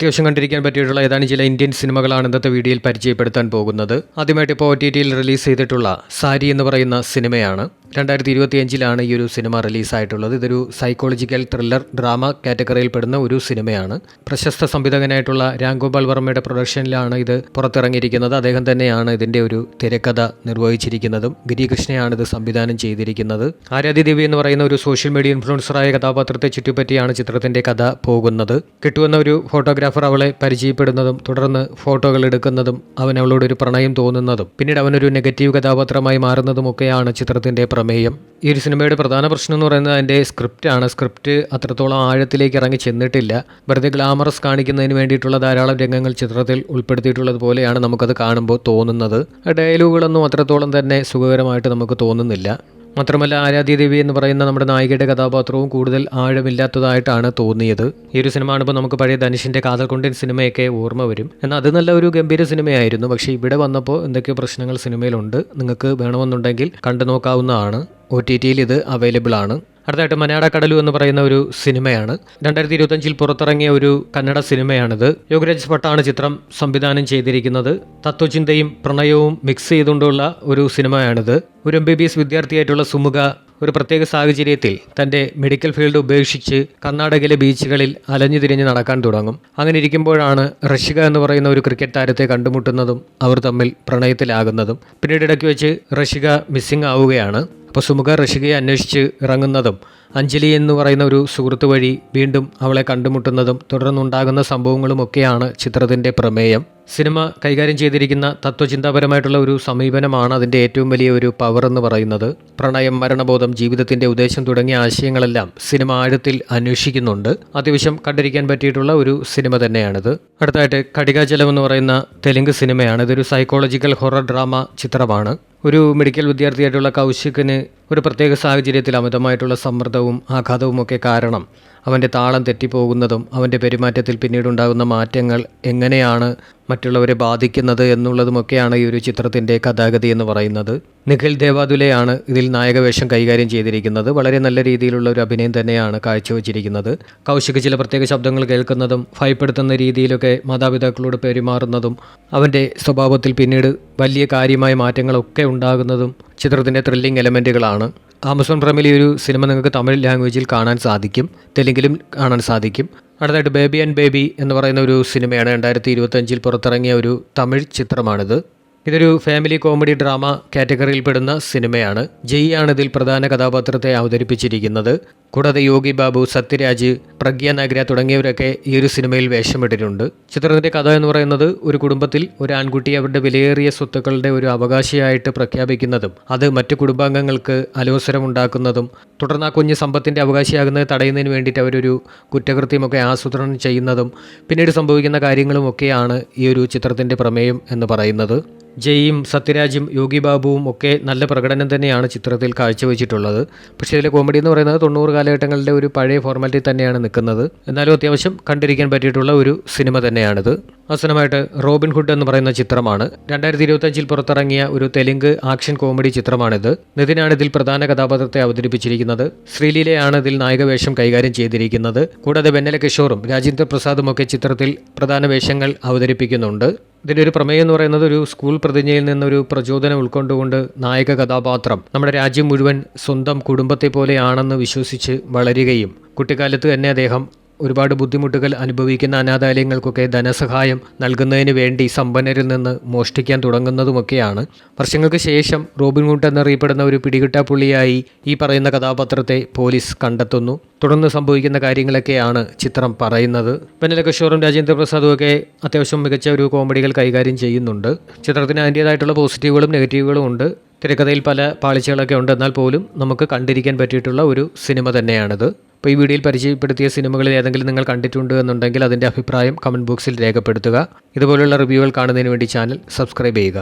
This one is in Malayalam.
അത്യാവശ്യം കണ്ടിരിക്കാൻ പറ്റിയിട്ടുള്ള ഏതാനും ചില ഇന്ത്യൻ സിനിമകളാണ് ഇന്നത്തെ വീഡിയോയിൽ പരിചയപ്പെടുത്താൻ പോകുന്നത്. ആദ്യമായിട്ട് ഇപ്പോൾ ഒ ടി ടിയിൽ റിലീസ് ചെയ്തിട്ടുള്ള സാരി എന്ന് പറയുന്ന സിനിമയാണ്. രണ്ടായിരത്തി ഇരുപത്തിയഞ്ചിലാണ് ഈ ഒരു സിനിമ റിലീസായിട്ടുള്ളത്. ഇതൊരു സൈക്കോളജിക്കൽ ത്രില്ലർ ഡ്രാമ കാറ്റഗറിയിൽപ്പെടുന്ന ഒരു സിനിമയാണ്. പ്രശസ്ത സംവിധായകനായിട്ടുള്ള രാംഗോപാൽ വർമ്മയുടെ പ്രൊഡക്ഷനിലാണ് ഇത് പുറത്തിറങ്ങിയിരിക്കുന്നത്. അദ്ദേഹം തന്നെയാണ് ഇതിന്റെ ഒരു തിരക്കഥ നിർവഹിച്ചിരിക്കുന്നതും. ഗിരികൃഷ്ണയാണ് ഇത് സംവിധാനം ചെയ്തിരിക്കുന്നത്. ആരാധ്യ ദേവി എന്ന് പറയുന്ന ഒരു സോഷ്യൽ മീഡിയ ഇൻഫ്ലുവൻസറായ കഥാപാത്രത്തെ ചുറ്റിപ്പറ്റിയാണ് ചിത്രത്തിന്റെ കഥ പോകുന്നത്. കിട്ടുവന്ന ഒരു ഫോട്ടോഗ്രാഫർ അവളെ പരിചയപ്പെടുന്നതും തുടർന്ന് ഫോട്ടോകൾ എടുക്കുന്നതും അവൻ അവളോടൊരു പ്രണയം തോന്നുന്നതും പിന്നീട് അവനൊരു നെഗറ്റീവ് കഥാപാത്രമായി മാറുന്നതും ഒക്കെയാണ് ചിത്രത്തിന്റെ പ്രമേയം. ഈ ഒരു സിനിമയുടെ പ്രധാന പ്രശ്നം എന്ന് പറയുന്നത് അതിന്റെ സ്ക്രിപ്റ്റാണ് സ്ക്രിപ്റ്റ് അത്രത്തോളം ആഴത്തിലേക്ക് ഇറങ്ങി ചെന്നിട്ടില്ല. വെറുതെ ഗ്ലാമറസ് കാണിക്കുന്നതിന് വേണ്ടിയിട്ടുള്ള ധാരാളം രംഗങ്ങൾ ചിത്രത്തിൽ ഉൾപ്പെടുത്തിയിട്ടുള്ളത് പോലെയാണ് നമുക്കത് കാണുമ്പോൾ തോന്നുന്നത്. ഡയലോഗുകളൊന്നും അത്രത്തോളം തന്നെ സുഖകരമായിട്ട് നമുക്ക് തോന്നുന്നില്ല. മാത്രമല്ല ആരാധ്യദേവി എന്ന് പറയുന്ന നമ്മുടെ നായികയുടെ കഥാപാത്രവും കൂടുതൽ ആഴമില്ലാത്തതായിട്ടാണ് തോന്നിയത്. ഈ ഒരു സിനിമ കാണുമ്പോൾ നമുക്ക് പഴയ ധനുഷിന്റെ കാതൽ കൊണ്ടിൻ സിനിമയൊക്കെ ഓർമ്മ വരും. എന്നാൽ അത് നല്ല ഒരു ഗംഭീര സിനിമയായിരുന്നു. പക്ഷേ ഇവിടെ വന്നപ്പോൾ എന്തൊക്കെയോ പ്രശ്നങ്ങൾ സിനിമയിലുണ്ട്. നിങ്ങൾക്ക് വേണമെന്നുണ്ടെങ്കിൽ കണ്ടു നോക്കാവുന്നതാണ്. ഒ ടി ടിയിൽ ഇത് അവൈലബിൾ ആണ്. അടുത്തായിട്ട് മനാട കടലു എന്ന് പറയുന്ന ഒരു സിനിമയാണ്. രണ്ടായിരത്തി ഇരുപത്തഞ്ചിൽ പുറത്തിറങ്ങിയ ഒരു കന്നഡ സിനിമയാണിത്. യോഗരാജ് ഭട്ടാണ് ചിത്രം സംവിധാനം ചെയ്തിരിക്കുന്നത്. തത്വചിന്തയും പ്രണയവും മിക്സ് ചെയ്തുകൊണ്ടുള്ള ഒരു സിനിമയാണിത്. ഒരു എം ബി ബി എസ് വിദ്യാർത്ഥിയായിട്ടുള്ള സുമുഖ ഒരു പ്രത്യേക സാഹചര്യത്തിൽ തന്റെ മെഡിക്കൽ ഫീൽഡ് ഉപേക്ഷിച്ച് കർണാടകയിലെ ബീച്ചുകളിൽ അലഞ്ഞു തിരിഞ്ഞ് നടക്കാൻ തുടങ്ങും. അങ്ങനെ ഇരിക്കുമ്പോഴാണ് റഷിക എന്ന് പറയുന്ന ഒരു ക്രിക്കറ്റ് താരത്തെ കണ്ടുമുട്ടുന്നതും അവർ തമ്മിൽ പ്രണയത്തിലാകുന്നതും. പിന്നീട് ഇടയ്ക്ക് വെച്ച് റഷിക മിസ്സിംഗ് ആവുകയാണ്. അപ്പോൾ സുമുഖ ഋഷികയെ അന്വേഷിച്ച് ഇറങ്ങുന്നതും അഞ്ജലി എന്ന് പറയുന്ന ഒരു സുഹൃത്ത് വഴി വീണ്ടും അവളെ കണ്ടുമുട്ടുന്നതും തുടർന്നുണ്ടാകുന്ന സംഭവങ്ങളുമൊക്കെയാണ് ചിത്രത്തിന്റെ പ്രമേയം. സിനിമ കൈകാര്യം ചെയ്തിരിക്കുന്ന തത്വചിന്താപരമായിട്ടുള്ള ഒരു സമീപനമാണ് അതിന്റെ ഏറ്റവും വലിയ ഒരു പവർ എന്ന് പറയുന്നത്. പ്രണയം മരണബോധം ജീവിതത്തിന്റെ ഉദ്ദേശം തുടങ്ങിയ ആശയങ്ങളെല്ലാം സിനിമ ആഴത്തിൽ അന്വേഷിക്കുന്നുണ്ട്. അത്യാവശ്യം കണ്ടിരിക്കാൻ പറ്റിയിട്ടുള്ള ഒരു സിനിമ തന്നെയാണിത്. അടുത്തായിട്ട് കടികാചലം എന്ന് പറയുന്ന തെലുങ്ക് സിനിമയാണ്. ഇതൊരു സൈക്കോളജിക്കൽ ഹൊറർ ഡ്രാമ ചിത്രമാണ്. ഒരു മെഡിക്കൽ വിദ്യാർത്ഥിയായിട്ടുള്ള കൗശിക്കിന് ഒരു പ്രത്യേക സാഹചര്യത്തിൽ അമിതമായിട്ടുള്ള സമ്മർദ്ദവും ആഘാതവും ഒക്കെ കാരണം അവന്റെ താളം തെറ്റിപ്പോകുന്നതും അവന്റെ പെരുമാറ്റത്തിൽ പിന്നീടുണ്ടാകുന്ന മാറ്റങ്ങൾ എങ്ങനെയാണ് മറ്റുള്ളവരെ ബാധിക്കുന്നത് എന്നുള്ളതുമൊക്കെയാണ് ഈ ഒരു ചിത്രത്തിന്റെ കഥാഗതി എന്ന് പറയുന്നത്. നിഖിൽ ദേവാദുലയാണ് ഇതിൽ നായകവേഷം കൈകാര്യം ചെയ്തിരിക്കുന്നത്. വളരെ നല്ല രീതിയിലുള്ള ഒരു അഭിനയം തന്നെയാണ് കാഴ്ചവെച്ചിരിക്കുന്നത്. കൗശിക് ചില പ്രത്യേക ശബ്ദങ്ങൾ കേൾക്കുന്നതും ഭയപ്പെടുത്തുന്ന രീതിയിലൊക്കെ മാതാപിതാക്കളോട് പെരുമാറുന്നതും അവന്റെ സ്വഭാവത്തിൽ പിന്നീട് വലിയ കാര്യമായ മാറ്റങ്ങളൊക്കെ ഉണ്ടാകുന്നതും ചിത്രത്തിന്റെ ത്രില്ലിംഗ് എലമെന്റുകളാണ് ആമസോൺ പ്രൈമിൽ ഈ ഒരു സിനിമ നിങ്ങൾക്ക് തമിഴ് ലാംഗ്വേജിൽ കാണാൻ സാധിക്കും തെലുങ്കിലും കാണാൻ സാധിക്കും. അടുത്തായിട്ട് ബേബി ആൻഡ് ബേബി എന്ന് പറയുന്ന ഒരു സിനിമയാണ് രണ്ടായിരത്തി ഇരുപത്തഞ്ചിൽ പുറത്തിറങ്ങിയ ഒരു തമിഴ് ചിത്രമാണിത്. ഇതൊരു ഫാമിലി കോമഡി ഡ്രാമ കാറ്റഗറിയിൽപ്പെടുന്ന സിനിമയാണ്. ജയ് ആണ് ഇതിൽ പ്രധാന കഥാപാത്രത്തെ അവതരിപ്പിച്ചിരിക്കുന്നത്. കൂടാതെ യോഗി ബാബു സത്യരാജ് പ്രഗ്യ നഗര തുടങ്ങിയവരൊക്കെ ഈ ഒരു സിനിമയിൽ വേഷമിട്ടിട്ടുണ്ട്. ചിത്രത്തിന്റെ കഥ എന്ന് പറയുന്നത് ഒരു കുടുംബത്തിൽ ഒരു ആൺകുട്ടി അവരുടെ വിലയേറിയ സ്വത്തുക്കളുടെ ഒരു അവകാശിയായിട്ട് പ്രഖ്യാപിക്കുന്നതും അത് മറ്റു കുടുംബാംഗങ്ങൾക്ക് അലോസരമുണ്ടാക്കുന്നതും തുടർന്ന് ആ കുഞ്ഞ് സമ്പത്തിന്റെ അവകാശിയാകുന്നത് തടയുന്നതിന് വേണ്ടിയിട്ട് അവരൊരു കുറ്റകൃത്യമൊക്കെ ആസൂത്രണം ചെയ്യുന്നതും പിന്നീട് സംഭവിക്കുന്ന കാര്യങ്ങളും ഒക്കെയാണ് ഈ ഒരു ചിത്രത്തിന്റെ പ്രമേയം എന്ന് പറയുന്നത്. ജയും സത്യരാജും യോഗി ബാബുവും ഒക്കെ നല്ല പ്രകടനം തന്നെയാണ് ചിത്രത്തിൽ കാഴ്ചവെച്ചിട്ടുള്ളത്. പക്ഷേ ഇതിലെ കോമഡി എന്ന് പറയുന്നത് തൊണ്ണൂറ് കാലഘട്ടങ്ങളുടെ ഒരു പഴയ ഫോർമാറ്റിൽ തന്നെയാണ് നിൽക്കുന്നത്. എന്നാലും അത്യാവശ്യം കണ്ടിരിക്കാൻ പറ്റിയിട്ടുള്ള ഒരു സിനിമ തന്നെയാണിത്. അവസാനമായിട്ട് റോബിൻ ഹുഡ് എന്ന് പറയുന്ന ചിത്രമാണ്. രണ്ടായിരത്തി ഇരുപത്തഞ്ചിൽ പുറത്തിറങ്ങിയ ഒരു തെലുങ്ക് ആക്ഷൻ കോമഡി ചിത്രമാണിത്. നിതിനാണ് ഇതിൽ പ്രധാന കഥാപാത്രത്തെ അവതരിപ്പിച്ചിരിക്കുന്നത്. ശ്രീലീലയാണ് ഇതിൽ നായകവേഷം കൈകാര്യം ചെയ്തിരിക്കുന്നത്. കൂടാതെ വെന്നല കിഷോറും രാജേന്ദ്ര പ്രസാദും ഒക്കെ ചിത്രത്തിൽ പ്രധാന വേഷങ്ങൾ അവതരിപ്പിക്കുന്നുണ്ട്. ഇതിന്റെ ഒരു പ്രമേയം എന്ന് പറയുന്നത് ഒരു സ്കൂൾ പ്രതിജ്ഞയിൽ നിന്നൊരു പ്രചോദനം ഉൾക്കൊണ്ടുകൊണ്ട് നായക കഥാപാത്രം. നമ്മുടെ രാജ്യം മുഴുവൻ സ്വന്തം കുടുംബത്തെ പോലെയാണെന്ന് വിശ്വസിച്ച് വളരുകയും കുട്ടിക്കാലത്ത് തന്നെ അദ്ദേഹം ഒരുപാട് ബുദ്ധിമുട്ടുകൾ അനുഭവിക്കുന്ന അനാഥാലയങ്ങൾക്കൊക്കെ ധനസഹായം നൽകുന്നതിന് വേണ്ടി സമ്പന്നരിൽ നിന്ന് മോഷ്ടിക്കാൻ തുടങ്ങുന്നതുമൊക്കെയാണ്. വർഷങ്ങൾക്ക് ശേഷം റോബിൻ എന്നറിയപ്പെടുന്ന ഒരു പിടികിട്ടാപ്പുള്ളിയായി ഈ പറയുന്ന കഥാപാത്രത്തെ പോലീസ് കണ്ടെത്തുന്നു. തുടർന്ന് സംഭവിക്കുന്ന കാര്യങ്ങളൊക്കെയാണ് ചിത്രം പറയുന്നത്. വെന്നല കിഷോറും രാജേന്ദ്ര പ്രസാദും ഒക്കെ അത്യാവശ്യം മികച്ച ഒരു കോമഡികൾ കൈകാര്യം ചെയ്യുന്നുണ്ട്. ചിത്രത്തിന് അതിന്റേതായിട്ടുള്ള പോസിറ്റീവുകളും നെഗറ്റീവുകളും ഉണ്ട്. തിരക്കഥയിൽ പല പാളിച്ചകളൊക്കെ ഉണ്ട്. എന്നാൽ പോലും നമുക്ക് കണ്ടിരിക്കാൻ പറ്റിയിട്ടുള്ള ഒരു സിനിമ തന്നെയാണിത്. അപ്പോൾ ഈ വീഡിയോയിൽ പരിചയപ്പെടുത്തിയ സിനിമകളിൽ ഏതെങ്കിലും നിങ്ങൾ കണ്ടിട്ടുണ്ട് എന്നുണ്ടെങ്കിൽ അതിന്റെ അഭിപ്രായം കമന്റ് ബോക്സിൽ രേഖപ്പെടുത്തുക. ഇതുപോലുള്ള റിവ്യൂകൾ കാണുന്നതിന് വേണ്ടി ചാനൽ സബ്സ്ക്രൈബ് ചെയ്യുക.